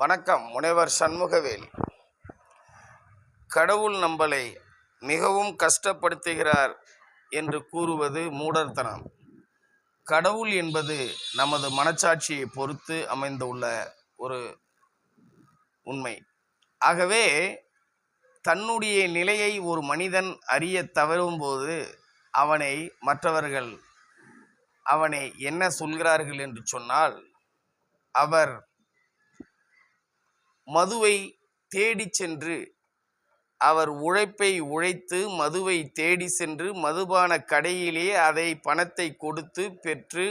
வணக்கம் முனைவர் சண்முகவேல். கடவுள் நம்மளை மிகவும் கஷ்டப்படுத்துகிறார் என்று கூறுவது மூடர்த்தனம். கடவுள் என்பது நமது மனச்சாட்சியை பொறுத்து அமைந்துள்ள ஒரு உண்மை. ஆகவே தன்னுடைய நிலையை ஒரு மனிதன் அறிய தவறும்போது அவனை மற்றவர்கள் அவனை என்ன சொல்கிறார்கள் என்று சொன்னால் அவர் மதுவை தேடிச் சென்று அவர் உழைப்பை உழைத்து மதுவை தேடி சென்று மதுபான கடையிலே அதை பணத்தை கொடுத்து பெற்று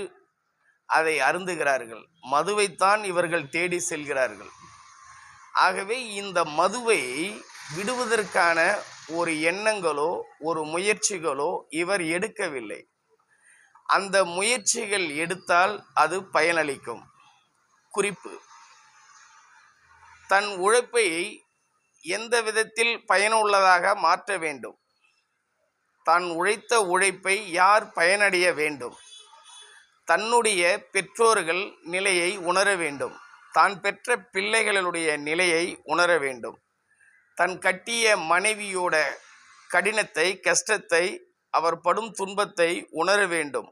அதை அருந்துகிறார்கள். மதுவைத்தான் இவர்கள் தேடி செல்கிறார்கள். ஆகவே இந்த மதுவை விடுவதற்கான ஒரு எண்ணங்களோ ஒரு முயற்சிகளோ இவர் எடுக்கவில்லை. அந்த முயற்சிகள் எடுத்தால் அது பயனளிக்கும். குறிப்பு தன் உழைப்பை எந்த விதத்தில் பயனுள்ளதாக மாற்ற வேண்டும்? தான் உழைத்த உழைப்பை யார் பயனடைய வேண்டும்? தன்னுடைய பெற்றோர்கள் நிலையை உணர வேண்டும். தான் பெற்ற பிள்ளைகளுடைய நிலையை உணர வேண்டும். தன் கட்டிய மனைவியோட கடினத்தை கஷ்டத்தை அவர் படும் துன்பத்தை உணர வேண்டும்.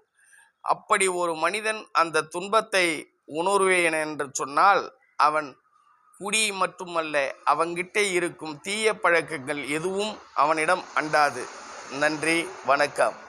அப்படி ஒரு மனிதன் அந்த துன்பத்தை உணர்வேன் என்று சொன்னால் அவன் குடி மட்டுமல்ல அவங்கிட்ட இருக்கும் தீய பழக்கங்கள் எதுவும் அவனிடம் அண்டாது. நன்றி வணக்கம்.